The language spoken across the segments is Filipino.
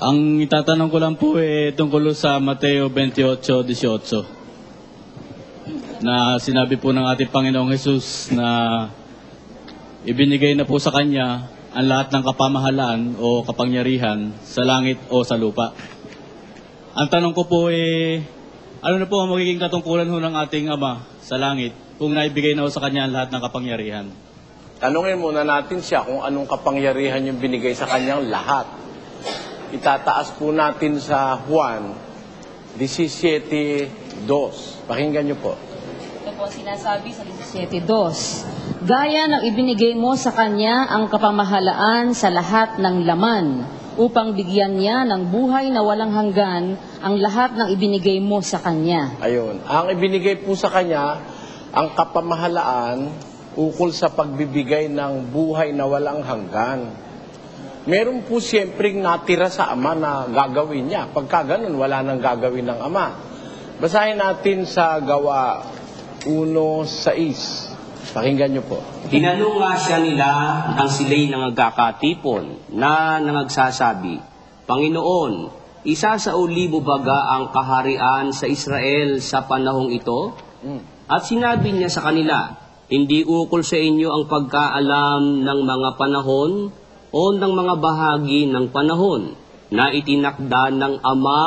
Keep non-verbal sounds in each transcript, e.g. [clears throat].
Ang itatanong ko lang po eh tungkol sa Mateo 28:18 na sinabi po ng ating Panginoong Jesus na ibinigay na po sa Kanya ang lahat ng kapamahalaan o kapangyarihan sa langit o sa lupa. Ang tanong ko po eh, ano na po ang magiging katungkulan ho ng ating Ama sa langit kung naibigay na ho sa Kanya ang lahat ng kapangyarihan? Tanungin muna natin siya kung anong kapangyarihan yung binigay sa kanyang lahat. Itataas po natin sa Juan 17.2. Pakinggan niyo po. Ito po ang sinasabi sa 17.2. Gaya ng ibinigay mo sa kanya ang kapamahalaan sa lahat ng laman upang bigyan niya ng buhay na walang hanggan ang lahat ng ibinigay mo sa kanya. Ayun. Ang ibinigay po sa kanya, ang kapamahalaan ukol sa pagbibigay ng buhay na walang hanggan. Meron po siyempre natira sa ama na gagawin niya. Pagka ganun, wala nang gagawin ng ama. Basahin natin sa gawa 1.6. Pakinggan niyo po. Tinanong nga siya nila ang sila'y nangagkakatipon na nangagsasabi, Panginoon, isa sa ulibo baga ang kaharian sa Israel sa panahong ito? At sinabi niya sa kanila, Hindi ukol sa inyo ang pagkaalam ng mga panahon o ng mga bahagi ng panahon na itinakda ng Ama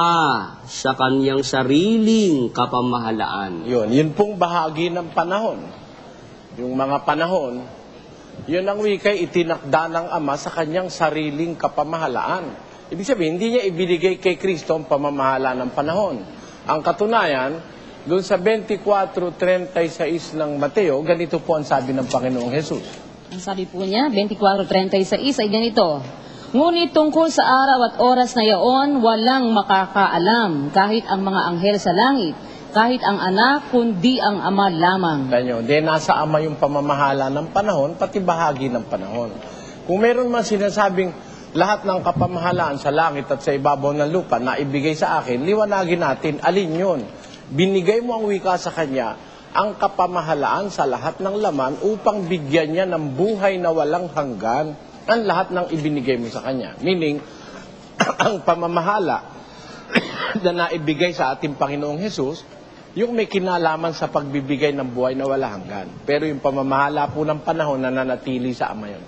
sa kanyang sariling kapamahalaan. Yun, yun pong bahagi ng panahon. Yung mga panahon, yun ang wikay itinakda ng Ama sa kanyang sariling kapamahalaan. Ibig sabihin, hindi niya ibinigay kay Kristo ang pamamahala ng panahon. Ang katunayan, doon sa 24.36 ng Mateo, ganito po ang sabi ng Panginoong Jesus. Ang sabi po niya, 24.36 ay ganito, Ngunit tungkol sa araw at oras na yaon, walang makakaalam, kahit ang mga anghel sa langit, kahit ang anak, kundi ang ama lamang. Tanyo, di nasa Ama yung pamamahala ng panahon, pati bahagi ng panahon. Kung meron man sinasabing lahat ng kapamahalaan sa langit at sa ibabaw ng lupa na ibigay sa akin, liwanagin natin, alin yun? Binigay mo ang wika sa Kanya, ang kapamahalaan sa lahat ng laman upang bigyan niya ng buhay na walang hanggan ang lahat ng ibinigay mo sa Kanya. Meaning, [clears throat] ang pamamahala [clears throat] na naibigay sa ating Panginoong Jesus, yung may kinalaman sa pagbibigay ng buhay na wala hanggan. Pero yung pamamahala po ng panahon na nanatili sa Ama yun.